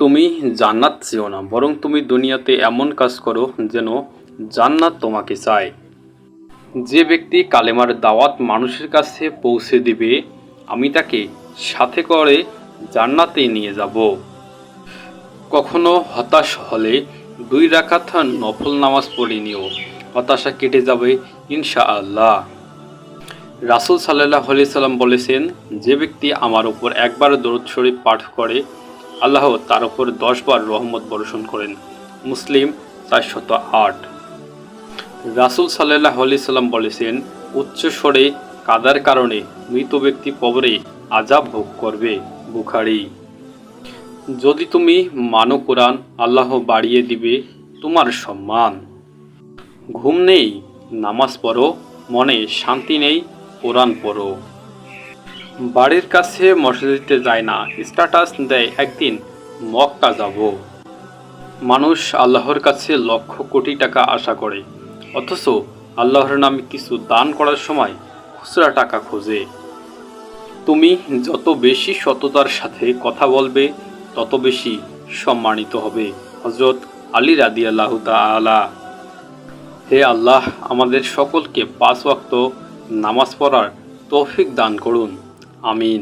তুমি জান্নাত চেও না, বরং তুমি দুনিয়াতে এমন কাজ করো যেন জান্নাত তোমাকে চায়। যে ব্যক্তি কালেমার দাওয়াত মানুষের কাছে পৌঁছে দিবে, আমি তাকে সাথে করে জান্নাতে নিয়ে যাব। কখনো হতাশ হলে দুই রাকাত নফল নামাজ পড়ে নিও, হতাশা কেটে যাবে ইনশাআল্লাহ। রাসুল সাল্লাহ সাল্লাম বলেছেন, যে ব্যক্তি আমার উপর একবার দরুদ শরীফ পাঠ করে আল্লাহ তার উপর দশবার রহমত বর্ষণ করেন। মুসলিম চারশত আট। রাসুল সাল্লাহ আলি সাল্লাম বলেছেন, উচ্চ স্বরে কাদার কারণে মৃত ব্যক্তি কবরে আজাব ভোগ করবে, বুখারি। যদি তুমি মানো কোরআন, আল্লাহ বাড়িয়ে দিবে তোমার সম্মান। ঘুম নেই, নামাজ পড়ো, মনে শান্তি নেই, কোরআন পড়ো। বাড়ির কাছে মসজিদে যায় না। স্ট্যাটাস দেয়, একদিন মক্কা যাব। মানুষ আল্লাহর কাছে লক্ষ কোটি টাকা আশা করে। অথচ আল্লাহর নামে কিছু দান করার সময় খুচরা টাকা খোঁজে। তুমি যত বেশি সততার সাথে কথা বলবে, তত বেশি সম্মানিত হবে। হজরত আলী রাদি আল্লাহ তালা হে আল্লাহ, আমাদের সকলকে পাঁচ ওয়াক্ত নামাজ পড়ার তৌফিক দান করুন। আমিন